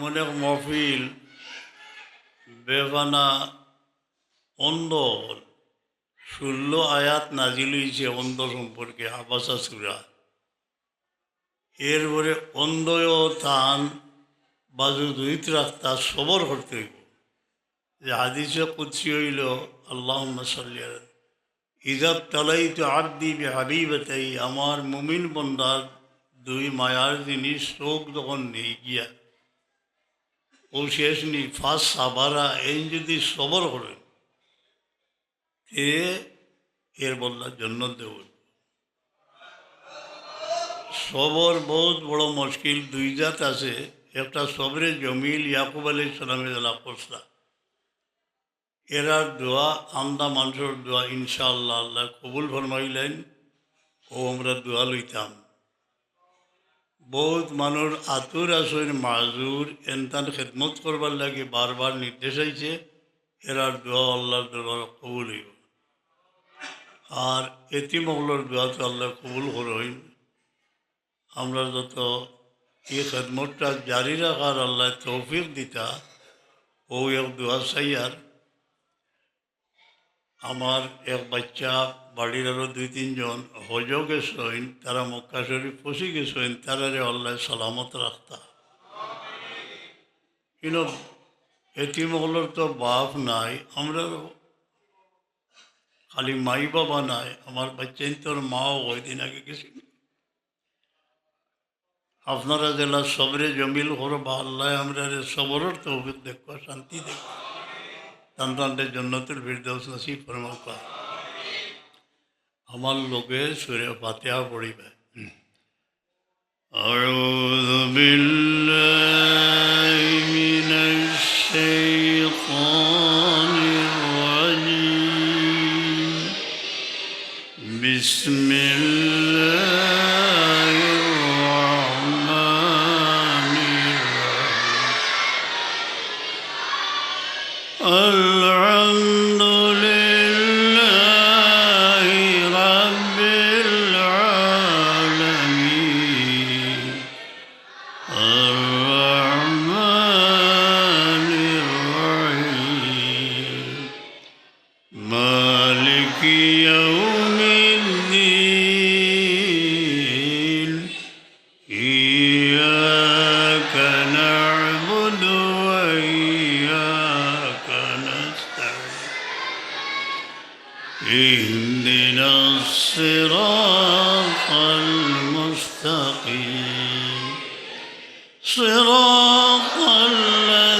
এমন এক মহফিল বেগানা অন্ধ ষোলো আয়াত নাজিল হয়েছে অন্ধ সম্পর্কে, আবাসা সুরা। এরপরে অন্ধও তান বাজু দুইত রাস্তা সবর করতে হইব। যে হাদিসে কুৎসি হইল আল্লাহ সাল্লিয়া ইজাব তালাই তো আব্দি বে হাবিবতাই আমার মুমিন বন্দার দুই মায়ার জিনিস চোখ যখন নেই গিয়া ও শেষ নি ফার্স্ট সাবারা এই যদি সবর করেন এ এর বল্লার জন্য দেব? সবর বহুত বড় মুশকিল, দুই জাত আছে। একটা সবরে জমিল ইয়াকুব আলী সালামের কোসরা এরা দোয়া, আমদা মানুষের দোয়া ইনশাআল্লাহ, আল্লাহ কবুল ফরমাইলেন। ও আমরা দোয়া লইতাম। বহুত মানুষ আতুর আসইন মাজুর এনতান খেদমত করবার লাগে বারবার নির্দেশ আইছে এরার দোয়া আল্লাহর দরবার কবুল হইব। আর এটি মহলের দোয়া তো আল্লাহ কবুল করইন আমরা যত এই খেদমতটা জারি রাখার আল্লাহ তৌফিক দিতা, ও এক দোয়া সাইয়ার আমার এক বাচ্চা বাড়ির আরও দুই, তিনজন হজ গেছেন তারা মক্কা শরীফ ফসি গেছেন তারা রে আল্লাহ সালামত রাখতা। কিন্তু এটিমহলের তো বাপ নাই আমরা খালি মাই বাবা নাই, আমার বাচ্চাই তোর মাও ওই দিন আগে গেছি আপনারা জেলা সবরে জমিল হর বা আল্লাহ আমরা সবরের তো দেখবা শান্তি দেখবা সন্তানদের জন্নতুল ফিরদৌস নসিব ফরমাকা আমার লোকে সুরে ফাতিহা পড়িবে أعوذ بالله من الشيطان الرجيم بسم الله مالك يوم الدين إياك نعبد وإياك نستعين. اهدنا الصراط المستقيم. صراط الذين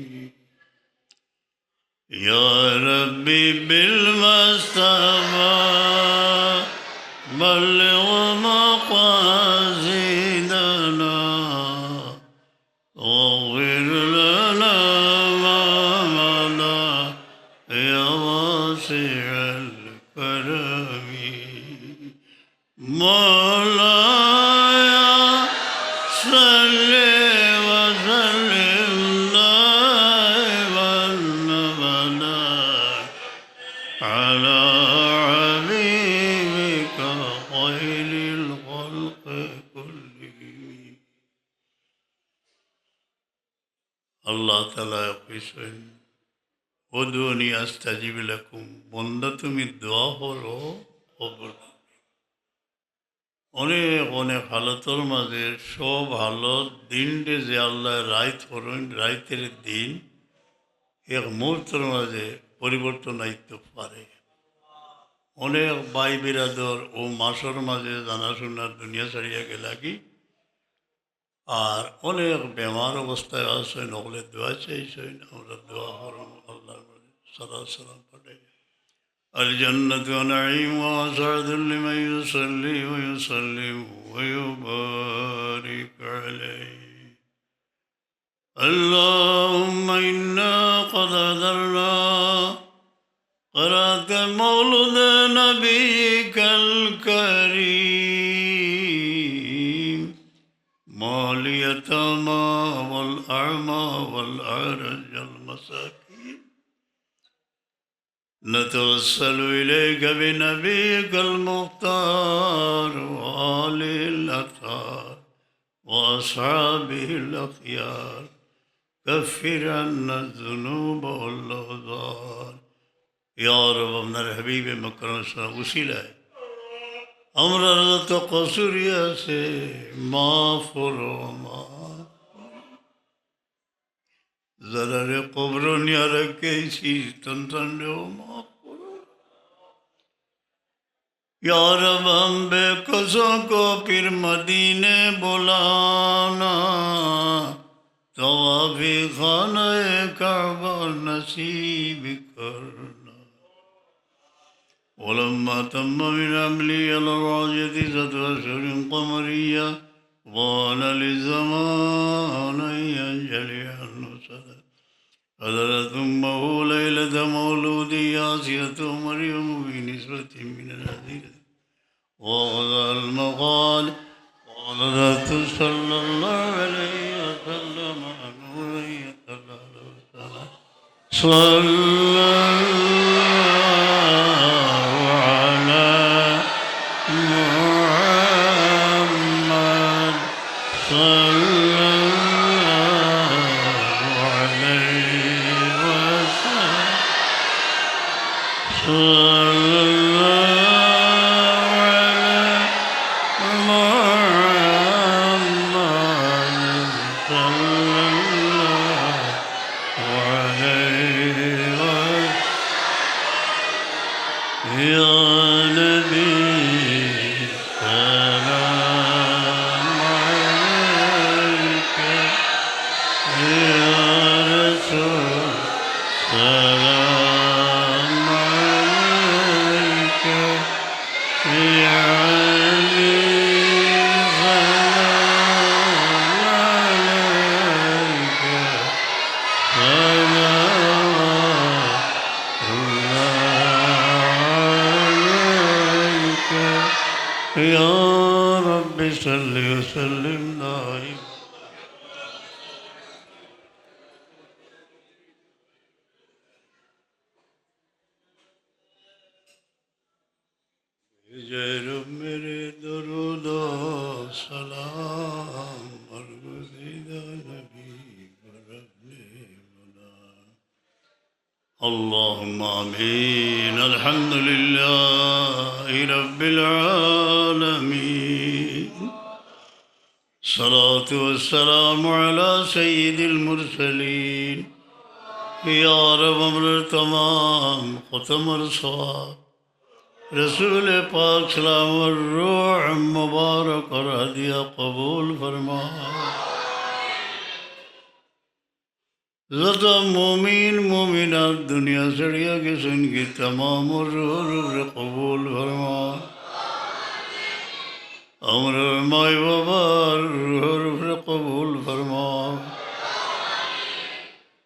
Ya Rabbi bil Mustafa balligh maqam লাকুম তুমি দোয়া হলো অনেক অনেক হালতর মাঝে, সব হালত, দিনটে যে আল্লাহ রাইতের দিন, এক মুহূর্তের মাঝে পরিবর্তন আইতে পারে। অনেক বাই বিরাদর ও মাসর মাঝে জানাশোনার দুনিয়া ছাড়িয়া গেলা কি? আর অনেক বেমার অবস্থায় আছে নকলে দোয়া চাইছেন আমরা দোয়া করুন আল্লাহ সাদা সালাম পাঠাই الجنة نعيم وسعد لمن يصلي ويسلم ويبارك عليه اللهم إنا قد هدرنا قرأت مولد نبيك الكريم ما اليتامى والأعمى والأعرج المساكين. نتوسل إليك بنبيك المختار وآله الأطهار وأصحابه الأخيار. كفر عنا الذنوب والأغذار يا رب من الحبيب مكرم السلام. وسيلة. আমরা যত কসুরি আছে মাফ করো মাফ যারা রে কবর নিয়ে রেখেছি সন্তানরেও মাফ করো यार अब हम बेकसों को फिर मदीने बुलाना तो अभी खाने काबा नसीब करना ولما تم من عملي على الراجة ذات أشهر قمرية قال للزمان أن ينجلي عنه سنة حضرت أمه ليلة مولود ياسية مريم بنسبة من الحديث وغدا المقال قال صلى الله عليه وسلم وسلم. صلى الله على da جیرم میرے درود و سلام برگزیدہ نبی برب منا اللهم آمین الحمد لله رب العالمين صلاة والسلام على سيد المرسلين يا رب أمر تمام ختم الصواب رسول پاک سلام الروح مبارک اور ہدیہ قبول فرما لتا مومین مومنات دنیا سڑیا کے سن کی تمام الروح قبول فرما امر مائی بابا روح قبول فرما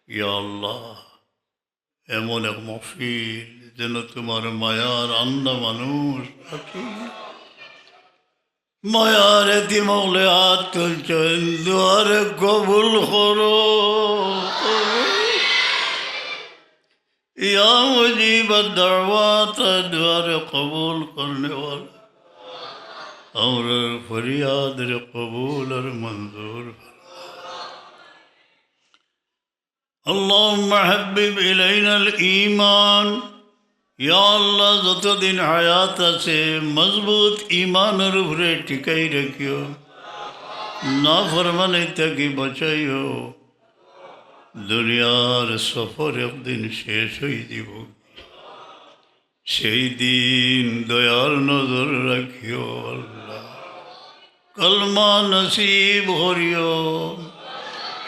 یا اللہ اے ملک مفید যেন তোমার মায়ার আন্দা মানুষ মায়ার দিমলে হাত তুলছেন দুয়ারে কবুল করো ইয়া মুজিব দাওয়াত দুয়ারে কবুল করনে ওয়ালা اور فریاد ر قبول اور منظور اللهم حبب إلينا الإيمان আল্লাহ, যতদিন হায়াত আছে, মজবুত ইমানের উপরে টিকাই রাখিও। না ফরমানে তাকে বাঁচাইও। দুনিয়ার সফর একদিন শেষ হয়ে দিব সেই দিন দয়ার নজর রাখিও আল্লাহ। কলমা নসিব করিও।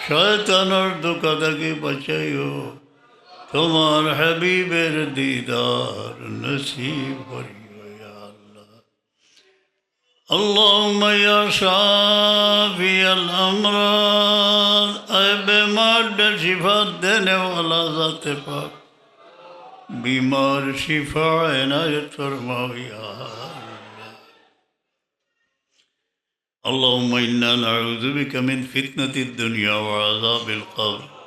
শয়তানোর দোকা থেকে বাঁচাইও। তোমার হাবিবের দিদার নসিব করিও আল্লাহ اللهم يا شافي الأمراض أي بمرد شفاء دين ولا ذات پاک بیمار شفا عنایت فرماو یا اللهم إنا نعوذ بك من فتنة الدنيا وعذاب القبر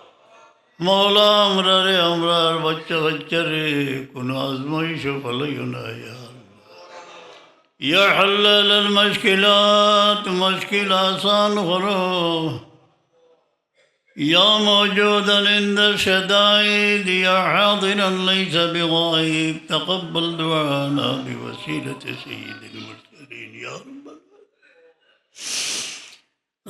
মৌলা আমরা রে আমরা আর বাচ্চা বাচ্চা রে কোনো আজমাইশ ফলাইও না ইয়া يا حلال المشكلات مشكلة آسان غرو يا موجودا عند الشدائد يا حاضرا ليس بغائب تقبل دعانا بوسيلة سيد المرسلين يا رب العالمين.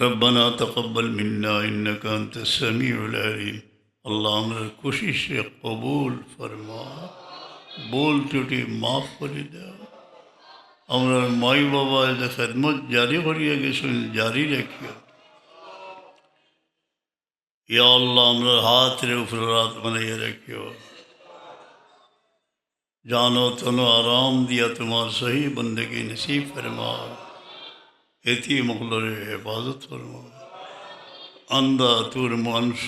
ربنا تقبل منا إنك أنت السميع العليم अल्लाह हमारे खुशी से कबूल फरमा बोल त्रुटि माफ कर दे আমরা মাই বাবা এটা খেদমত জারি করিয়া গেছেন, জারি রাখিও। ইয়া আল্লাহ, আমরা হাত রে উপরে রাত বানাইয়া রাখিও। জানো, তনো আরাম দিয়া তোমার সহি বন্দেগি নসিব ফরমাও। এটি মকলরে হেফাজত ফরমাও। আন্দা তোর মানুষ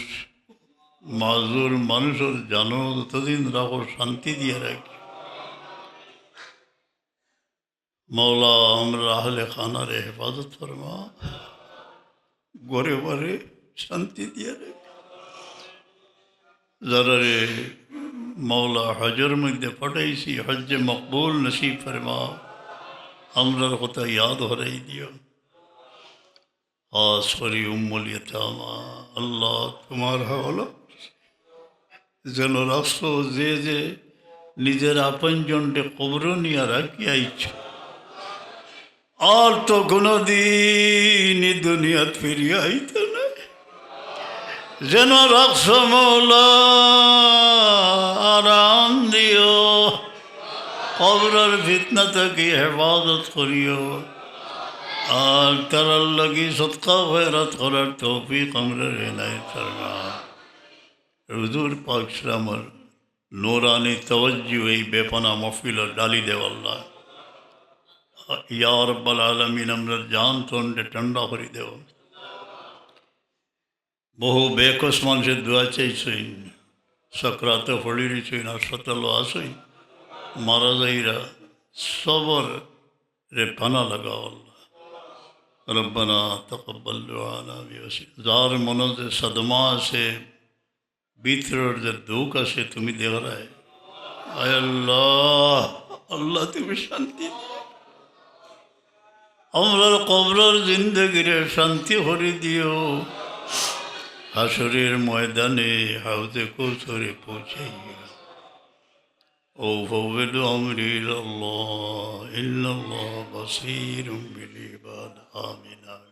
মাজুর মানুষের জানো ততদিন রাখো শান্তি দিয়ে রাখি। মৌলা আমরা আহলে খানার হেফাজত ফরমা। গড়ে বারে শান্তি দিয়ে রে যারা রে মৌলা হজর মধ্যে পাঠাইছি হজ্জে মকবুল নসিব ফরমা। আমরার কথা ইয়াদ হরাই দিও। করি উম্মল ইয়তামা আল্লাহ তোমার হলো যেন রাষ্ট্র যে যে নিজের আপনজনটে কবর নিয়ে রাখিয়া ইচ্ছা। আর তো কোনদিন দুনিয়াত ফিরিয়া আইতে না যেন মৌলা আরাম দিও, কবরের ফিতনা থেকে হেফাজত করিও। আর তারার লাগি সৎকা ফেরত করার তৌফিক আমরা রেনাই করনা হুজুর পাক ইসলামর নোরানি তওজ্জু এই বেপনা মফিল ডালি দেওয়াল্লাহ ইয়া রব্বাল আলমিন, আমরা জান তন্ডে ঠান্ডা করে দেব। বহু বেকস মানুষের দোয়া চাইছই সক্রাতে ফড়ি রইছই না সতল আসই মারা যাইরা সবর রে পানা লাগাও আল্লাহ। রব্বানা তকব্বাল বিওসি যার মনে যে সদমা আছে ভিতরের যে দুঃখ আছে তুমি দেওয়ারায় আল্লাহ আল্লাহ তুমি শান্তি আমরার কবরের জিন্দগিরে শান্তি ভরে দিও। হাসরের ময়দানে হাউজে কৌশরে পৌঁছাইয়া। ও ফৌবেদ আমরিল আল্লাহ ইল্লাল্লাহ বাসিরুম বিল ইবাদ, আমিন আমিন।